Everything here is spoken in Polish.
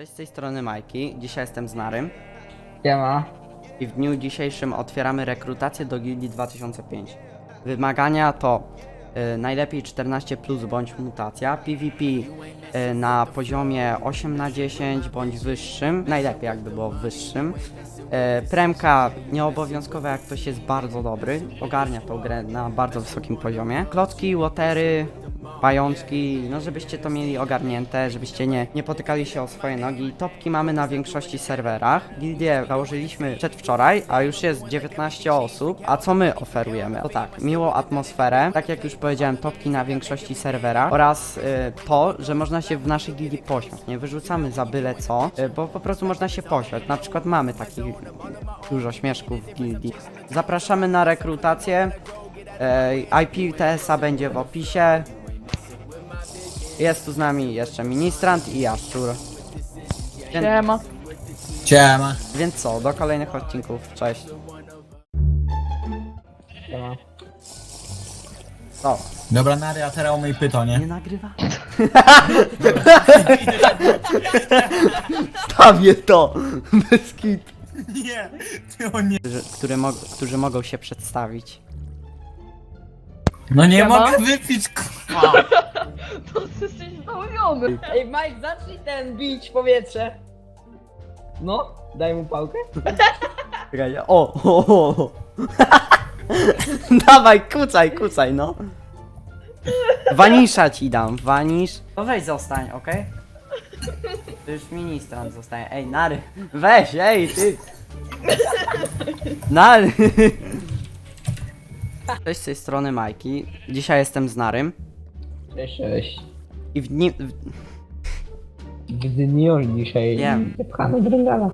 Cześć, z tej strony Majki. Dzisiaj jestem z Narym Siema. i w dniu dzisiejszym otwieramy rekrutację do Gildii 2005. Wymagania to y, najlepiej 14 plus bądź mutacja, PvP y, na poziomie 8 na 10 bądź wyższym, najlepiej jakby było wyższym. Y, premka nieobowiązkowa jak ktoś jest bardzo dobry, ogarnia tą grę na bardzo wysokim poziomie. Klocki, łotery, pajączki, no żebyście to mieli ogarnięte, żebyście nie, nie potykali się o swoje nogi. Topki mamy na większości serwerach. Gildię założyliśmy przedwczoraj, a już jest 19 osób. A co my oferujemy? To tak, miłą atmosferę, tak jak już powiedziałem, topki na większości serwerach oraz y, to, że można się w naszej gildii pośmiać. Nie wyrzucamy za byle co, y, bo po prostu można się pośmiać. Na przykład mamy takich dużo śmieszków w gildii. Zapraszamy na rekrutację. IP TSA będzie w opisie. Jest tu z nami jeszcze ministrant i jaszczur. Więc, Siema. Siema. więc co, do kolejnych odcinków. Cześć. Co? Dobra, Nary, a teraz umyj pyto, Nie nie? nagrywa? Stawię to! Bez kit. Nie, ty o nie. Którzy, które mo którzy mogą się przedstawić. No nie Siema. mogę wypić. To jesteś założony. Ej, Mike, zacznij ten bić w powietrze. No, daj mu pałkę. Czekaj, O, o, o. Dawaj, kucaj, kucaj, no. Wanisza ci dam, wanisz. No weź zostań, okej? To już ministrant zostaje. Ej, Nary, weź, ej, ty. Nary. Cześć z tej strony Majki. Dzisiaj jestem z Narym. Cześć, cześć. I w dni... W... W dniu dzisiaj Wiem. pchamy dręgala.